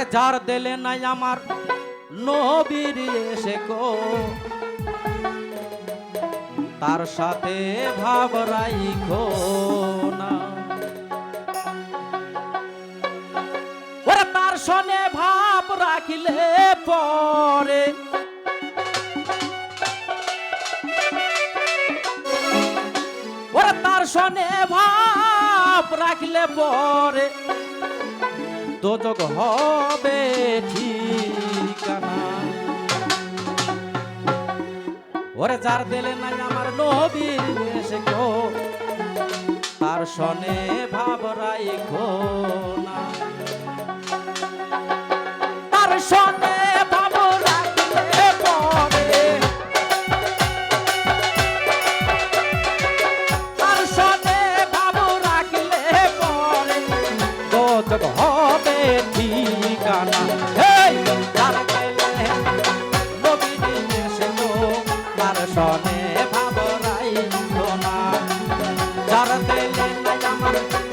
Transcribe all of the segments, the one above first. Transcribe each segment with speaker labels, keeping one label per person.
Speaker 1: ওরে যার দিলে নাই আমার নবীর এসে গো তার সাথে ভাব রাইখো না। ওরে তার সনে ভাব রাখিলে পরে। ওরে তার সনে ভাব রাখলে পরে। দোজক হবে ঠিকানা। ওরে যার দিলে নাই আমার নবীর এসে গো তার সনে ভাব রাইখো না। তার সনে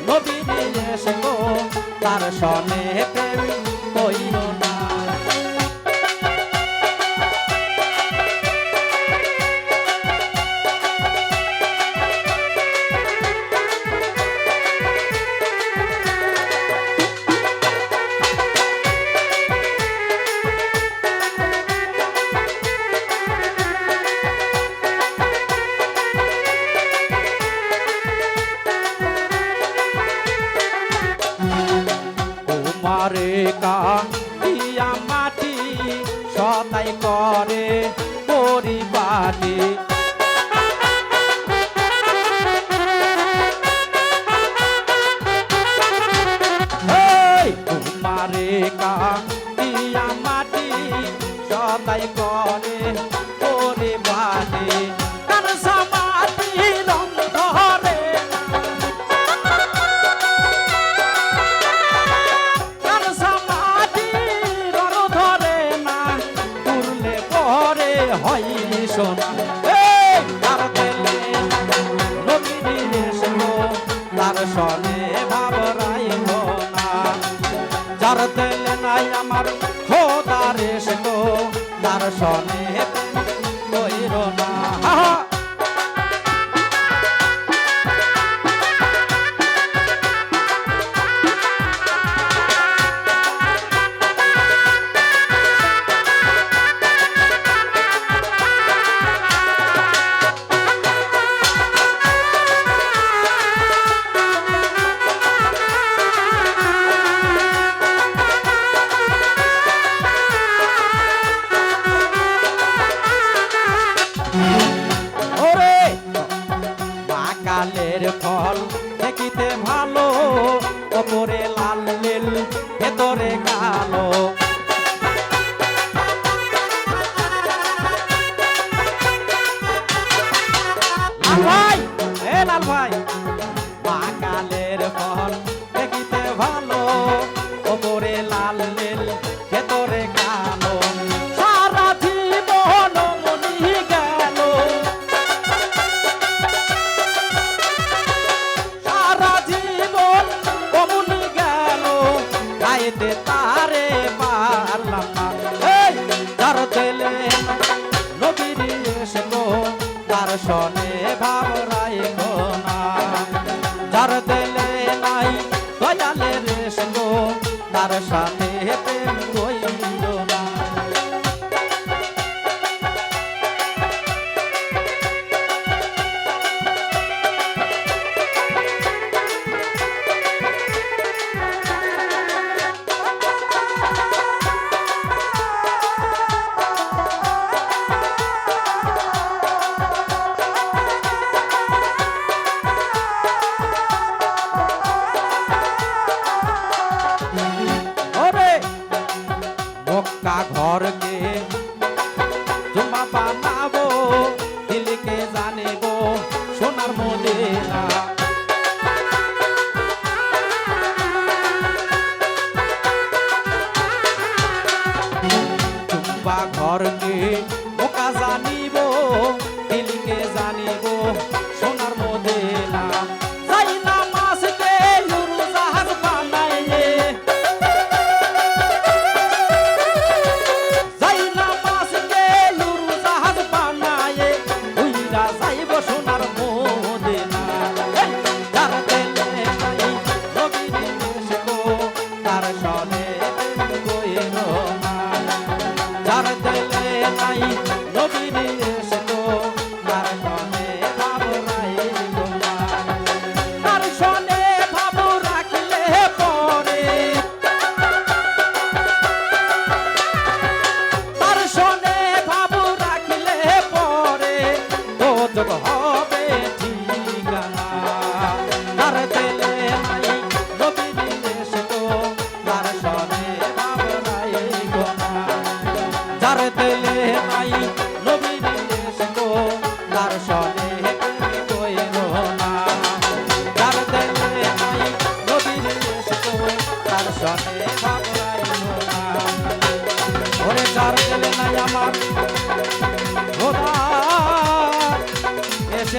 Speaker 1: নবীন এসে গো তার সনে প্রেম কইরো সদাই করে পরিবারে। তোমারে কান্দিয়া মাটি করে পরিপাটি সনে ফল দেখিতে ভালো ওপরে লাল নীল, ভেতরে কালো। ভাই, এ লাল ভাই, মা কালের ফল দেখিতে ভালো দয়ালের সঙ্গ তার সাথে பாருங்க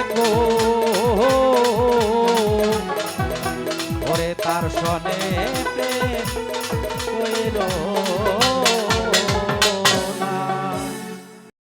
Speaker 1: আছে ওরে তার সনে প্রেম কইলো